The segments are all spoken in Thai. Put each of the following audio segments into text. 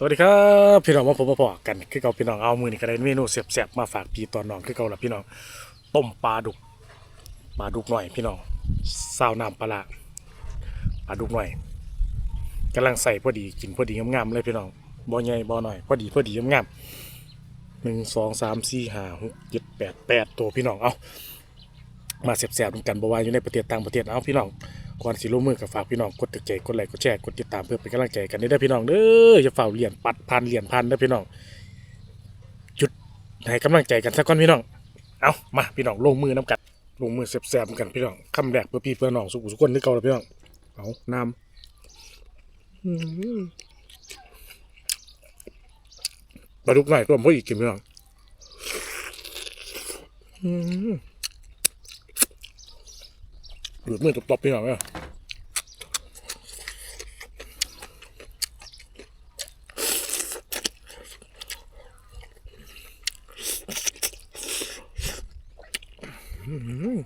สวัสดีครับพี่น้องมาพบมาพอกันคือเก่าพี่น้องเอามือนี่ก็ได้เมนูเสียบๆมาฝากพี่ตอนน้องคือเก่าละพี่น้องต้มปลาดุกปลาดุกหน่อยพี่น้องซาวน้ำปลาปลาดุกหน่อยกำลังใส่พอดีกินพอดีงามๆเลยพี่น้องบ่ใหญ่บ่หน่อยพอดีพอดีงามๆหนึ่งสองสามสี่ห้าหกเจ็ดแปดแปดตัวพี่น้องเอามาเสียบๆด้วยกันบ่ว่าอยู่ในประเทศต่างประเทศเอาพี่น้อง ก่อนสิลงมือกับฝากพี่น้องกดติดใจกดไลค์กดแชร์กดติดตามเพื่อเป็นกำลังใจกันเด้อพี่น้องเด้ออย่าฝ่าเหรียญปัดพันเหรียญพันเด้อพี่น้องจุดให้กำลังใจกันสักก่อนพี่น้องเอามาพี่น้องลงมือน้ำกันลงมือแสบๆกันพี่น้องคำแรกเพื่อพี่เพื่อน้องสุขสุขคนที่เก่าแล้วพี่น้องเอาน้ำอืมปลาดุกหน่อยรวมพวกอีกกินพี่น้องอืมหลุดมือตบๆพี่น้องเนี่ย อ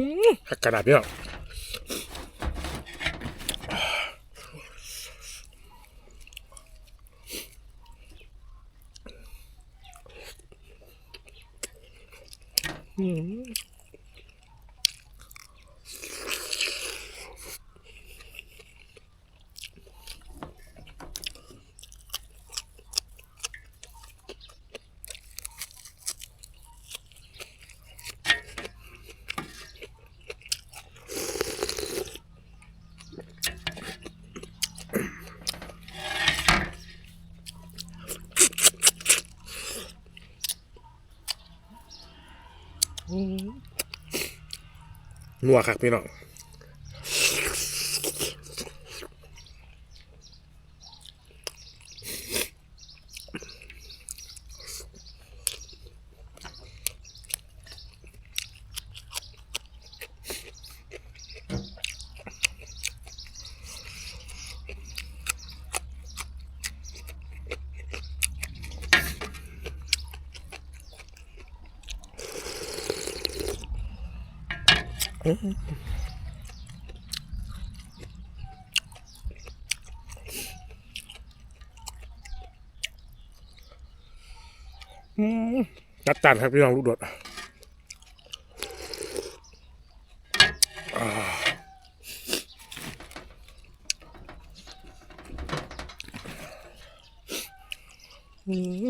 ้ยหักกระดาษพี่น้อ ง นัวคักพี่น้อง จัดจานครับพี่น้องลูกโดดอ่าอืม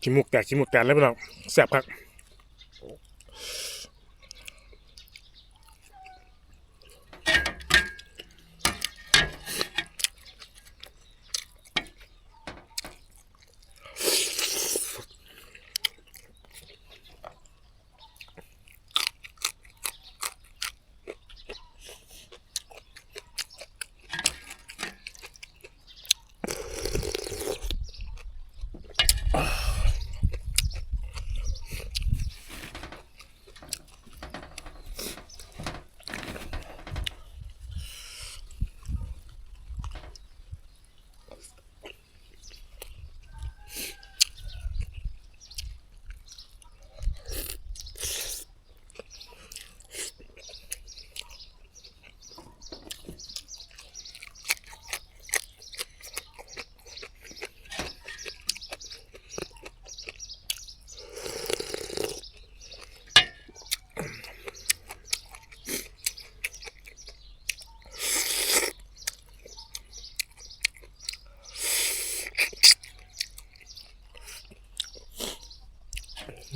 ขี้มุกแตกขี้มุกแตกเลยพี่น้องแซ่บครับ ทั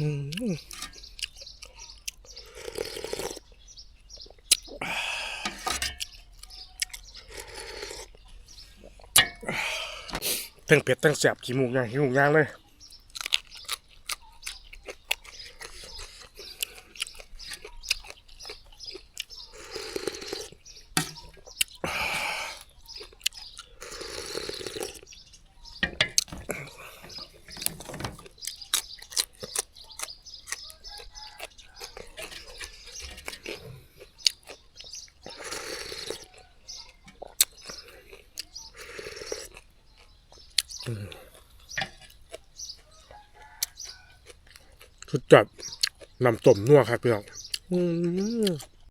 ้งเผ็ดทั้งแสบขี้มูกยางขี้มูกยางเลย สุดจัดนำต้มนัวครับพี่น้องอืม